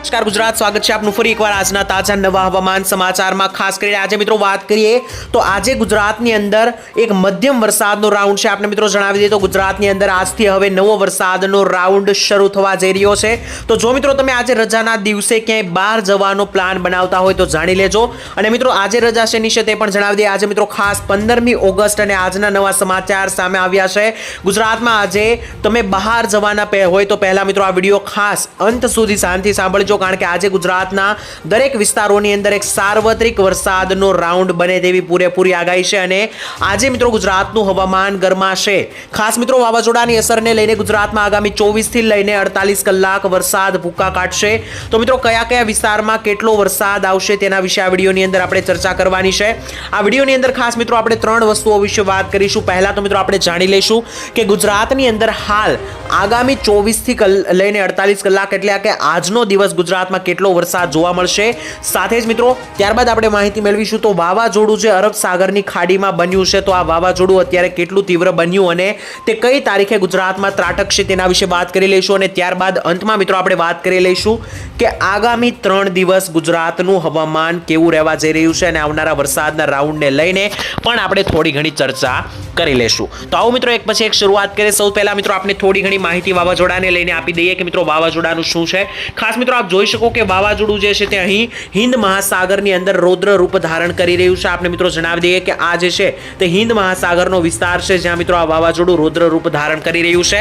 નમસ્કાર, ગુજરાત. સ્વાગત છે આપનું ફરી એકવાર આજના તાજા નવા હવામાન સમાચારમાં. ખાસ કરીને આજે મિત્રો વાત કરીએ તો આજે ગુજરાતની અંદર એક મધ્યમ વરસાદનો રાઉન્ડ છે. આપણે મિત્રો જણાવી દઈએ તો ગુજરાતની અંદર આજથી હવે નવો વરસાદનો રાઉન્ડ શરૂ થવા જઈ રહ્યો છે. તો જો મિત્રો તમે આજે રજાના દિવસે ક્યાંય બહાર જવાનો પ્લાન બનાવતા હોય તો જાણી લેજો. અને મિત્રો આજે રજા શેની છે તે પણ જણાવી દઈએ. આજે મિત્રો ખાસ પંદરમી ઓગસ્ટ અને આજના નવા સમાચાર સામે આવ્યા છે. ગુજરાતમાં આજે તમે બહાર જવાના હોય તો પહેલા મિત્રો આ વીડિયો ખાસ અંત સુધી શાંતિ સાંભળજો. કારણ કે આજે ગુજરાતના દરેક વિસ્તારોની અંદર એક સાર્વત્રિક વરસાદનો રાઉન્ડ બને તેવી પૂરેપૂરી આગાહી છે અને આજે મિત્રો ગુજરાતનું હવામાન ગરમાશે. ખાસ મિત્રો વાવાઝોડાની અસરને લઈને ગુજરાતમાં આગામી ચોવીસથી લઈને અડતાલીસ કલાક વરસાદ ભૂકા કાઢશે. તો મિત્રો કયા કયા વિસ્તારમાં કેટલો વરસાદ આવશે તેના વિશે આ વિડીયોની અંદર આપણે ચર્ચા કરવાની છે. આ વિડીયોની અંદર ખાસ મિત્રો આપણે ત્રણ વસ્તુઓ વિશે વાત કરીશું. પહેલાં તો મિત્રો આપણે જાણી લઈશું કે ગુજરાતની અંદર હાલ આગામી ચોવીસથી લઈને અડતાલીસ કલાક એટલે કે આજનો દિવસ ગુજરાતમાં કેટલો વરસાદ જોવા મળશે? સાથે જ મિત્રો, ત્યારબાદ આપણે માહિતી મેળવીશું તો વાવાઝોડું જે અરબ સાગરની ખાડીમાં બન્યું છે, તો આ વાવાઝોડું અત્યારે કેટલું તીવ્ર બન્યું અને તે કઈ તારીખે ગુજરાતમાં ત્રાટકશે તેના વિશે વાત કરી લઈશું અને ત્યારબાદ અંતમાં મિત્રો આપણે વાત કરી લઈશું કે આગામી ત્રણ દિવસ ગુજરાતનું હવામાન કેવું રહેવા જઈ રહ્યું છે અને આવનારા વરસાદના રાઉન્ડને લઈને પણ આપણે થોડી ઘણી ચર્ચા કરી લેશું તો આવો મિત્રો, એક પછી એક શરૂઆત કરીએ. સૌ પહેલા મિત્રો આપણે થોડી ઘણી માહિતી વાવાઝોડાને લઈને આપી દઈએ કે મિત્રો, વાવાઝોડાનું શું છે? ખાસ મિત્રો, આપ જોઈ શકો કે વાવાઝોડું જે છે તે અહીં હિન્દ મહાસાગરની અંદર રૌદ્ર રૂપ ધારણ કરી રહ્યું છે. આપણે મિત્રો જણાવી દઈએ કે આ જે છે તે હિન્દ મહાસાગરનો વિસ્તાર છે, જ્યાં મિત્રો આ વાવાઝોડું રૌદ્ર રૂપ ધારણ કરી રહ્યું છે.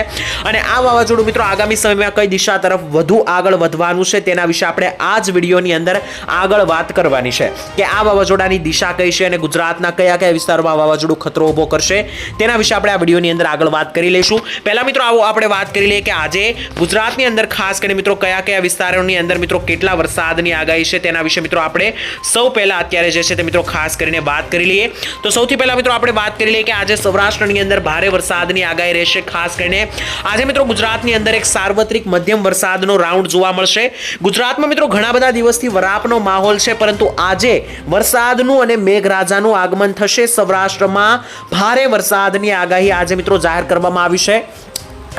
અને આ વાવાઝોડું મિત્રો આગામી સમયમાં કઈ દિશા તરફ વધુ આગળ વધવાનું છે તેના વિશે આપણે આ જ વિડીયોની અંદર આગળ વાત કરવાની છે કે આ વાવાઝોડાની દિશા કઈ છે અને ગુજરાતના કયા કયા વિસ્તારોમાં વાવાઝોડું ખતરો ઊભો કરશે તેના વિશે આપણે આ વિડીયોની અંદર આગળ વાત કરી લઈશું. પહેલા મિત્રો આવો આપણે વાત કરી લઈએ કે આજે ગુજરાતની અંદર ખાસ કરીને મિત્રો કયા કયા વિસ્તારોની અંદર મિત્રો કેટલા વરસાદની આગાહી છે તેના વિશે મિત્રો આપણે સૌ પહેલા અત્યારે જે છે તે મિત્રો ખાસ કરીને વાત કરી લઈએ. તો સૌથી પહેલા મિત્રો આપણે વાત કરી લઈએ કે આજે સૌરાષ્ટ્રની અંદર ભારે વરસાદની આગાહી રહેશે. ખાસ કરીને આજે મિત્રો ગુજરાતની અંદર એક સાર્વત્રિક મધ્યમ વરસાદનો રાઉન્ડ જોવા મળશે. ગુજરાતમાં મિત્રો ઘણા બધા દિવસથી વરાપનો માહોલ છે, પરંતુ આજે વરસાદનું અને મેઘરાજાનું આગમન થશે. સૌરાષ્ટ્રમાં ભારે વરસાદની આગાહી આજે મિત્રો જાહેર કરવામાં આવી છે.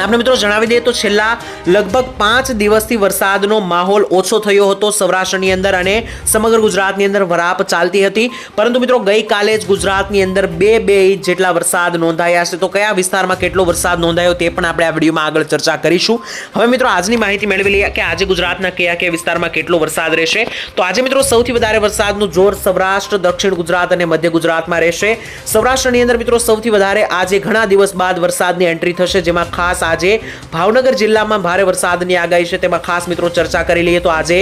આપણે મિત્રો જણાવી દઈએ તો છેલ્લા લગભગ પાંચ દિવસથી વરસાદનો માહોલ ઓછો થયો હતો સૌરાષ્ટ્રની અંદર અને સમગ્ર ગુજરાતની અંદર વરાપ ચાલતી હતી. પરંતુ મિત્રો ગઈકાલે જ ગુજરાતની અંદર બે બે ઇંચ જેટલા વરસાદ નોંધાયા છે. તો કયા વિસ્તારમાં કેટલો વરસાદ નોંધાયો તે પણ આપણે આ વિડીયોમાં આગળ ચર્ચા કરીશું. હવે મિત્રો આજની માહિતી મેળવી લઈએ કે આજે ગુજરાતના કયા કયા વિસ્તારમાં કેટલો વરસાદ રહેશે. તો આજે મિત્રો સૌથી વધારે વરસાદનું જોર સૌરાષ્ટ્ર, દક્ષિણ ગુજરાત અને મધ્ય ગુજરાતમાં રહેશે. સૌરાષ્ટ્રની અંદર મિત્રો સૌથી વધારે આજે ઘણા દિવસ બાદ વરસાદની એન્ટ્રી થશે, જેમાં ખાસ આજે ભાવનગર જિલ્લામાં ભારે વરસાદની આગાહી છે. તેમાં ખાસ મિત્રો ચર્ચા કરી લઈએ તો આજે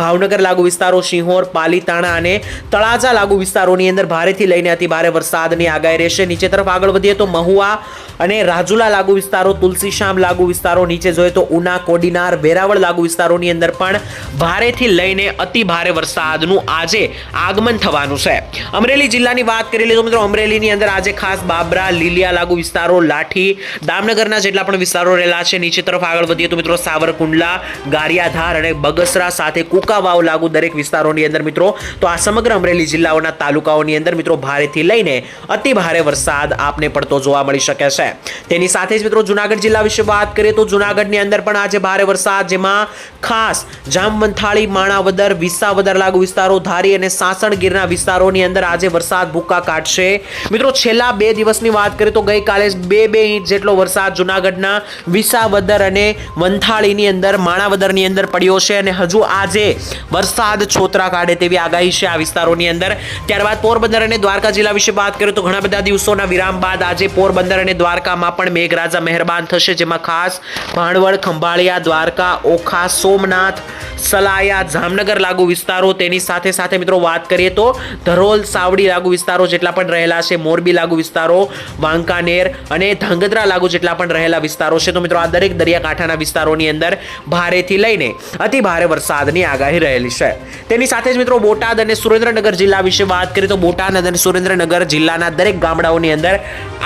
ભાવનગર લાગુ વિસ્તારો સિંહોર પાલીતાણા અને તળાજા લાગુ વિસ્તારોની અંદર ભારેથી લઈને અતિ ભારે વરસાદની આગાહી રહેશે. નીચે તરફ આગળ વધીએ તો મહુવા અને રાજુલા લાગુ વિસ્તારો, તુલસીશ્યામ લાગુ વિસ્તારો, નીચે જોઈએ તો ઉના, કોડીનાર, વેરાવળ લાગુ વિસ્તારોની અંદર પણ ભારેથી લઈને અતિ ભારે વરસાદનું આજે આગમન થવાનું છે. અમરેલી જિલ્લાની વાત કરી લઈએ તો મિત્રો, અમરેલીની અંદર આજે ખાસ બાબરા, લીલિયા લાગુ વિસ્તારો, લાઠી, દામનગરના જેટલા પણ વિસ્તારો રહેલા છે. નીચે તરફ આગળ વધીએ તો મિત્રો સાવરકુંડલા, ગારિયાધાર અને બગસરા સાથે કુકાવાવ લાગુ દરેક વિસ્તારોની અંદર મિત્રો. તો આ સમગ્ર અમરેલી જિલ્લાઓના તાલુકાઓની અંદર મિત્રો ભારેથી લઈને અતિ ભારે વરસાદ આપને પડતો જોવા મળી શકે છે. તેની સાથે જ મિત્રો જુનાગઢ જિલ્લા વિશે વાત કરીએ તો જુનાગઢની અંદર પણ આજે ભારે વરસાદ, જેમાં ખાસ જામવંથાળી, માણાવદર, વિસાવદર લાગુ વિસ્તારો, ધારી અને સાસણ ગીરના વિસ્તારોની અંદર આજે વરસાદ ભૂકા કાઢશે. મિત્રો છેલ્લા બે દિવસની વાત કરીએ તો ગઈકાલે બે બે ઇંચ જેટલો વરસાદ જુનાગઢના વિસાવદર અને વંથાળીની અંદર માણાવદરની અંદર પડ્યો છે અને હજુ આજે વરસાદ છોતરા કાઢે તેવી આગાહી છે આ વિસ્તારોની અંદર. ત્યારબાદ પોરબંદર અને દ્વારકા જિલ્લા વિશે વાત કરીએ તો ઘણા બધા દિવસોના વિરામ બાદ આજે પોરબંદર અને દ્વારકામાં પણ મેઘરાજા મહેરબાન થશે, જેમાં ખાસ ભાણવડ, ખંભાળિયા, દ્વારકા, ઓખા, સોમનાથ સલાયા જામનગર લાગુ વિસ્તારો તેની સાથે સાથે મિત્રો વાત કરીએ તો ધરોલ, સાવડી લાગુ વિસ્તારો જેટલા પણ રહેલા છે, મોરબી લાગુ વિસ્તારો, વાંકાનેર અને ધાંગધ્રા લાગુ જેટલા પણ રહેલા વિસ્તારો છે. તો મિત્રો આ દરેક દરિયાકાંઠાના વિસ્તારોની અંદર ભારેથી લઈને અતિ ભારે વરસાદની આગાહી રહેલી છે. તેની સાથે જ મિત્રો બોટાદ અને સુરેન્દ્રનગર જિલ્લા વિશે વાત કરીએ તો બોટાદ અને સુરેન્દ્રનગર જિલ્લાના દરેક ગામડાઓની અંદર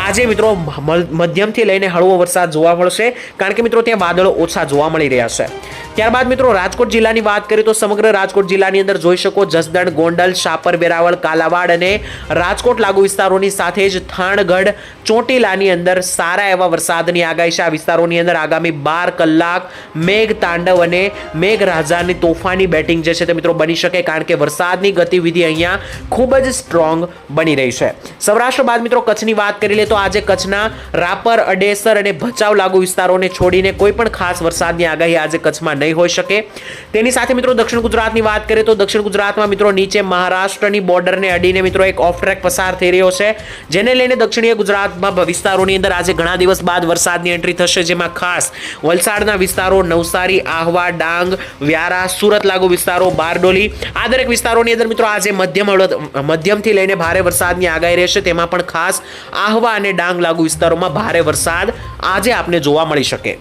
આજે મિત્રો મધ્યમથી લઈને હળવો વરસાદ જોવા મળશે. કારણ કે મિત્રો ત્યાં વાદળો ઓછા જોવા મળી રહ્યા છે. ત્યારબાદ મિત્રો રાજકોટ જિલ્લાની વાત કરીએ તો સમગ્ર રાજકોટ જિલ્લાની અંદર જોઈ શકો જસદણ, ગોંડલ, શાપર, વેરાવળ, કાલાવાડ અને રાજકોટ લાગુ વિસ્તારોની સાથે જ થાણગઢ, ચોટીલાની અંદર સારા એવા વરસાદની આગાહી છે. આ વિસ્તારોની અંદર આગામી બાર કલાક મેઘ તાંડવ અને મેઘરાજાની તોફાની બેટિંગ જે છે તે મિત્રો બની શકે કારણ કે વરસાદની ગતિવિધિ અહીંયા ખૂબ જ સ્ટ્રોંગ બની રહી છે. સૌરાષ્ટ્ર બાદ મિત્રો કચ્છની વાત કરી લે તો આજે કચ્છના રાપર, અડેસર અને ભચાઉ લાગુ વિસ્તારોને છોડીને કોઈ પણ ખાસ વરસાદની આગાહી આજે કચ્છમાં નહીં હોઈ શકે. તેની સાથે મિત્રો દક્ષિણ ગુજરાતની વાત કરીએ તો દક્ષિણ ગુજરાતમાં મિત્રો નીચે મહારાષ્ટ્રની બોર્ડરને અડીને મિત્રો એક ઓફ ટ્રેક પસાર થઈ રહ્યો છે, જેને લઈને દક્ષિણીય ગુજરાતમાં વિસ્તારોની અંદર આજે ઘણા દિવસ બાદ વરસાદની એન્ટ્રી થશે, જેમાં ખાસ વલસાડના વિસ્તારો નવસારી, આહવા, ડાંગ, વ્યારા, સુરત લાગુ વિસ્તારો, બારડોલી આ દરેક વિસ્તારોની અંદર મિત્રો આજે મધ્યમ મધ્યમથી લઈને ભારે વરસાદની આગાહી રહેશે. તેમાં પણ ખાસ આહવા અને ડાંગ લાગુ વિસ્તારોમાં ભારે વરસાદ આજે આપને જોવા મળી શકે.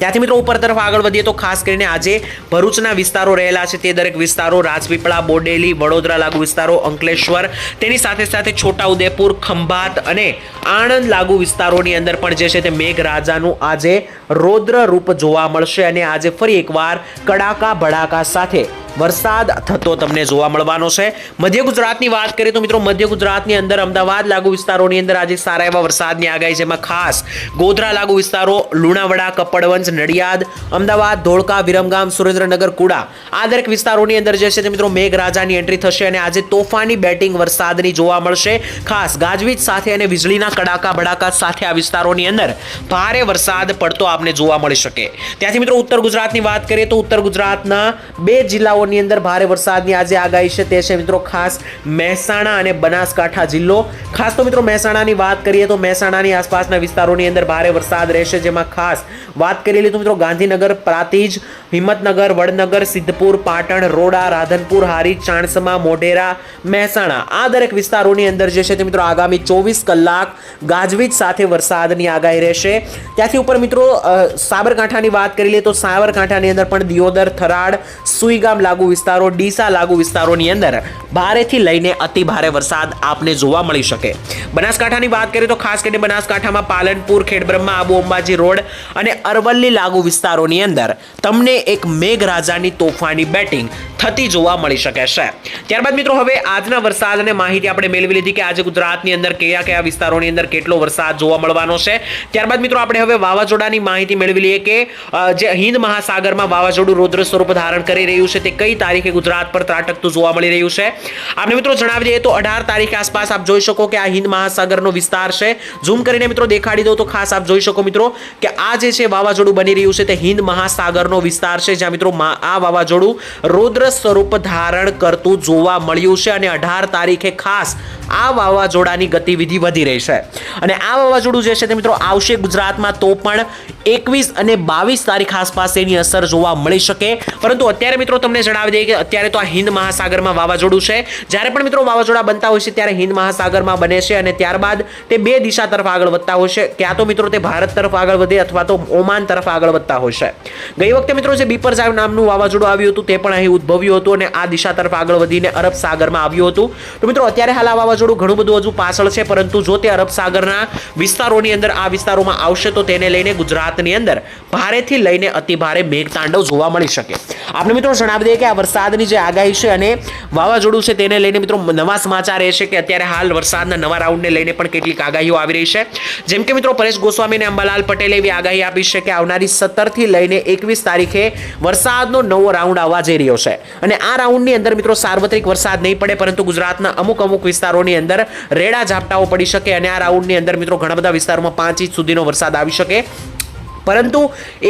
ત્યાંથી મિત્રો ઉપર તરફ આગળ વધીએ તો ખાસ કરીને આજે ભરૂચના વિસ્તારો રહેલા છે તે દરેક વિસ્તારો, રાજપીપળા, બોડેલી, વડોદરા લાગુ વિસ્તારો, અંકલેશ્વર, તેની સાથે સાથે છોટાઉદેપુર, ખંભાત અને આણંદ લાગુ વિસ્તારોની અંદર પણ જે છે તે મેઘરાજાનું આજે રૌદ્ર રૂપ જોવા મળશે અને આજે ફરી એકવાર કડાકા ભડાકા સાથે વરસાદ થતો તમને જોવા મળવાનો છે. મધ્ય ગુજરાતની વાત કરીએ તો મિત્રો મધ્ય ગુજરાતની અંદર અમદાવાદ લાગુ વિસ્તારોની અંદર આજે સારા એવા વરસાદની આગાહી જેમાં ખાસ ગોધરા લાગુ વિસ્તારો, લુણાવાડા, કપડવંજ, નડિયાદ, અમદાવાદ, ધોળકા, વિરમગામ, સુરેન્દ્રનગર, કુડા આ દરેક વિસ્તારોની અંદર જે છે તે મિત્રો મેઘરાજાની એન્ટ્રી થશે અને આજે તોફાની બેટિંગ વરસાદની જોવા મળશે. ખાસ ગાજવીજ સાથે અને વીજળીના કડાકા ભડાકા સાથે આ વિસ્તારોની અંદર ભારે વરસાદ પડતો આપને જોવા મળી શકે. ત્યાંથી મિત્રો ઉત્તર ગુજરાતની વાત કરીએ તો ઉત્તર ગુજરાતના બે જિલ્લાઓની અંદર ભારે વરસાદની આજે આગાહી છે. તે છે મિત્રો ખાસ મહેસાણા અને બનાસકાંઠા જિલ્લો. ખાસ તો મિત્રો મહેસાણાની વાત કરીએ તો મહેસાણાની આસપાસના વિસ્તારોની અંદર ભારે વરસાદ રહેશે. જેમાં ખાસ વાત કરી લીધું મિત્રો ગાંધીનગર, પ્રાતિજ, હિંમતનગર, વડનગર, સિદ્ધપુર, પાટણ, રોડા, રાધનપુર હારી ચાણસમા, મોઢેરા, મહેસાણા. આ દરેક વિસ્તારોની અંદર જે છે તે મિત્રો આગામી ચોવીસ કલાક ગાજવીજ સાથે વરસાદની આગાહી રહેશે. ત્યાંથી ઉપર મિત્રો સાબરકાંઠાની વાત કરી લઈએ તો સાબરકાંઠાની અંદર પણ દિયોદર થરાડ સુઈગામ લાગુ વિસ્તારો, ડીસા લાગુ વિસ્તારોની અંદર ભારેથી લઈને અતિ ભારે વરસાદ આપને જોવા મળી શકે. બનાસકાંઠાની વાત કરીએ તો ખાસ કરીને બનાસકાંઠામાં પાલનપુર, ખેડબ્રહ્મા, આબુ અંબાજી રોડ અને અરવલ્લી લાગુ વિસ્તારોની અંદર તમને એક મેઘરાજાની તોફાની બેટિંગ થતી જોવા મળી શકે છે. ત્યારબાદ મિત્રો હવે આજના વરસાદ અને માહિતી આપણે મેળવી લીધી કે આજે ગુજરાતની અંદર કયા કયા વિસ્તારોની અંદર કેટલો વરસાદ જોવા મળવાનો છે. ત્યારબાદ મિત્રો આપણે હવે વાવાઝોડાની માહિતી મેળવી લઈએ કે જે હિન્દ મહાસાગરમાં વાવાઝોડું રૌદ્ર સ્વરૂપ ધારણ કરી રહ્યું છે તે કઈ તારીખે ગુજરાત પર ત્રાટકતું જોવા મળી રહ્યું છે? આપણે મિત્રો જણાવી દઈએ તો અઢાર તારીખે આસપાસ આપ જોઈ શકો કે આ હિન્દ મહાસાગરનો વિસ્તાર છે. ઝૂમ કરીને મિત્રો દેખાડી દઉં તો ખાસ આપ જોઈ શકો મિત્રો કે આ જે છે વાવાઝોડું બની રહ્યું છે તે હિન્દ મહાસાગરનો વિસ્તાર છે, જ્યાં મિત્રો આ વાવાઝોડું રૌદ્ર સ્વરૂપ ધારણ કરતું જોવા મળ્યું છે અને અઢાર તારીખે ખાસ આ વાવાઝોડાની ગતિવિધિ વધી રહી છે. અને આ વાવાઝોડું જે છે તે મિત્રો આવશે ગુજરાતમાં તો પણ એકવીસ અને બાવીસ તારીખ આસપાસ એની અસર જોવા મળી શકે. પરંતુ અત્યારે મિત્રો તમને જણાવી દઈએ કે અત્યારે તો આ હિન્દ મહાસાગરમાં વાવાઝોડું છે. જ્યારે પણ મિત્રો વાવાઝોડા બનતા હોય છે ત્યારે હિન્દ મહાસાગરમાં બને છે અને ત્યારબાદ તે બે દિશા તરફ આગળ વધતા હોય છે. ક્યાં તો મિત્રો તે ભારત તરફ આગળ વધે અથવા તો ઓમાન તરફ આગળ વધતા હોય છે. ગઈ વખતે મિત્રો જે બીપર સાહેબ નામનું વાવાઝોડું આવ્યું હતું તે પણ અહીં ઉદ્ભવ્યું હતું અને આ દિશા તરફ આગળ વધીને અરબ સાગરમાં આવ્યું હતું. તો મિત્રો અત્યારે હાલ આ વાવાઝોડું ઘણું બધું હજુ પાછળ છે, પરંતુ જો તે અરબ સાગરના વિસ્તારોની અંદર આ વિસ્તારોમાં આવશે, તો તેને લઈને ગુજરાતની અંદર ભારેથી લઈને અતિ ભારે મેઘતાંડવ જોવા મળી શકે. આપણે મિત્રો જણાવી દઈએ કે આ વરસાદની જે આગાહી છે અને વાવાઝોડું છે, તેને લઈને મિત્રો નવા સમાચાર એ છે કે અત્યારે હાલ વરસાદના નવા રાઉન્ડને લઈને પણ કેટલીક આગાહીઓ આવી રહી છે. જેમ કે મિત્રો પરેશ ગોસ્વામીને અંબાલાલ પટેલે એવી આગાહી આપી છે કે આવનારી સત્તરથી લઈને એકવીસ તારીખે વરસાદનો નવો રાઉન્ડ આવવા જઈ રહ્યો છે. અને આ રાઉન્ડની અંદર મિત્રો સાર્વત્રિક વરસાદ નહીં પડે, પરંતુ ગુજરાતના અમુક અમુક વિસ્તારોની અંદર રેડા ઝાપટાઓ પડી શકે અને આ રાઉન્ડની અંદર મિત્રો ઘણા બધા વિસ્તારોમાં પાંચ ઇંચ સુધીનો વરસાદ આવી શકે. પરંતુ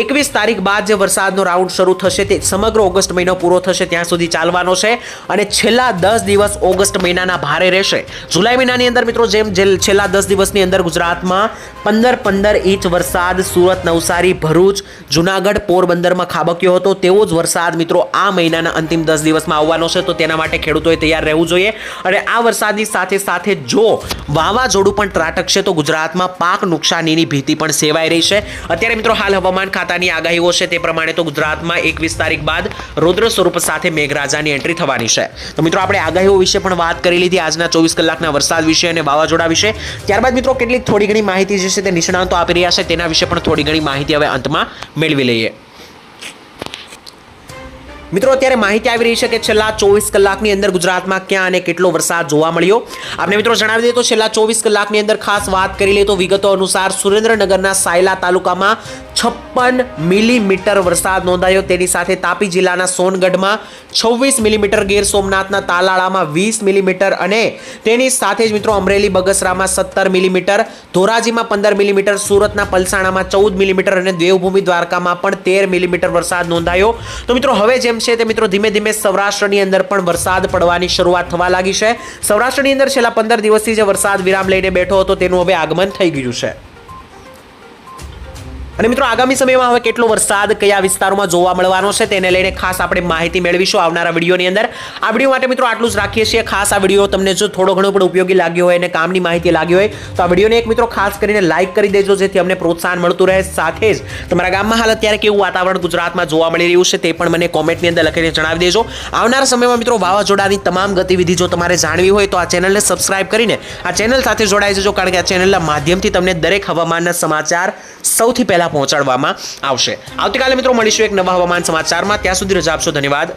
એકવીસ તારીખ બાદ જે વરસાદનો રાઉન્ડ શરૂ થશે તે સમગ્ર ઓગસ્ટ મહિનો પૂરો થશે ત્યાં સુધી ચાલવાનો છે અને છેલ્લા દસ દિવસ ઓગસ્ટ મહિનાના ભારે રહેશે. જુલાઈ મહિનાની અંદર મિત્રો જેમ છેલ્લા દસ દિવસની અંદર ગુજરાતમાં પંદર પંદર ઇંચ વરસાદ, સુરત, નવસારી, ભરૂચ, જુનાગઢ, પોરબંદરમાં ખાબક્યો હતો તેવો જ વરસાદ મિત્રો આ મહિનાના અંતિમ દસ દિવસમાં આવવાનો છે. તો તેના માટે ખેડૂતોએ તૈયાર રહેવું જોઈએ અને આ વરસાદની સાથે સાથે જો વાવાઝોડું પણ ત્રાટકશે તો ગુજરાતમાં પાક નુકસાનીની ભીતિ પણ સેવાઈ રહી છે. અત્યારે મિત્રો, હાલ હવામાન ખાતાની આગાહીઓ છે તે પ્રમાણે તો ગુજરાતમાં એકવીસ તારીખ બાદ રુદ્ર સ્વરૂપ સાથે મેઘરાજાની એન્ટ્રી થવાની છે. તો મિત્રો, આપણે આગાહીઓ વિશે પણ વાત કરી લીધી આજના ચોવીસ કલાકના વરસાદ વિશે અને વાવાઝોડા વિશે. ત્યારબાદ મિત્રો, કેટલીક થોડી ઘણી માહિતી જે છે તે નિષ્ણાંતો આપી રહ્યા છે, તેના વિશે પણ થોડી ઘણી માહિતી હવે અંતમાં મેળવી લઈએ. મિત્રો, અત્યારે માહિતી આવી રહી છે કે છેલ્લા ચોવીસ કલાકની અંદર ગુજરાતમાં ક્યાં અને કેટલો વરસાદ જોવા મળ્યો? આપણે મિત્રો જણાવી દઈએ તો છેલ્લા ચોવીસ કલાકની અંદર ખાસ વાત કરી લઈએ તો વિગતો અનુસાર સુરેન્દ્રનગરના સાયલા તાલુકામાં છપ્પન મિલીમીટર વરસાદ નોંધાયો. તેની સાથે તાપી જિલ્લાના સોનગઢમાં છવ્વીસ મિલીમીટર, ગીર સોમનાથના તાલાળામાં વીસ મિલીમીટર અને તેની સાથે જ મિત્રો અમરેલી, બગસરામાં સત્તર મિલીમીટર, ધોરાજીમાં પંદર મિલીમીટર, સુરતના પલસાણામાં ચૌદ મિલીમીટર અને દેવભૂમિ દ્વારકામાં પણ તેર મિલીમીટર વરસાદ નોંધાયો. તો મિત્રો, હવે જેમ છે તે મિત્રો ધીમે ધીમે સૌરાષ્ટ્રની અંદર પણ વરસાદ પડવાની શરૂઆત થવા લાગી છે. સૌરાષ્ટ્રની અંદર છેલ્લા પંદર દિવસથી જે વરસાદ વિરામ લઈને બેઠો હતો તેનું હવે આગમન થઈ ગયું છે. અને મિત્રો, આગામી સમયમાં હવે કેટલો વરસાદ, કયા વિસ્તારોમાં જોવા મળવાનો છે તેને લઈને ખાસ આપણે માહિતી મેળવીશું આવનારા વિડીયોની અંદર. આ વીડિયો માટે મિત્રો, આટલું જ રાખીએ છીએ. ખાસ આ વીડિયો તમને જો થોડો ઘણો પણ ઉપયોગી લાગ્યો હોય અને કામની માહિતી લાગી હોય, તો આ વિડીયોને એક મિત્રો ખાસ કરીને લાઇક કરી દેજો, જેથી અમને પ્રોત્સાહન મળતું રહે. સાથે જ તમારા ગામમાં હાલ અત્યારે કેવું વાતાવરણ ગુજરાતમાં જોવા મળી રહ્યું છે તે પણ મને કોમેન્ટની અંદર લખીને જણાવી દેજો. આવનારા સમયમાં મિત્રો, વાવાઝોડાની તમામ ગતિવિધિ જો તમારે જાણવી હોય, તો આ ચેનલને સબસ્ક્રાઇબ કરીને આ ચેનલ સાથે જોડાઈ જજો, કારણ કે આ ચેનલના માધ્યમથી તમને દરેક હવામાનના સમાચાર સૌથી પહેલા પહોંચાડવામાં આવશે. આવતીકાલે મિત્રો મળીશું એક નવા હવામાન સમાચારમાં. ત્યાં સુધી રજા આપશો. ધન્યવાદ.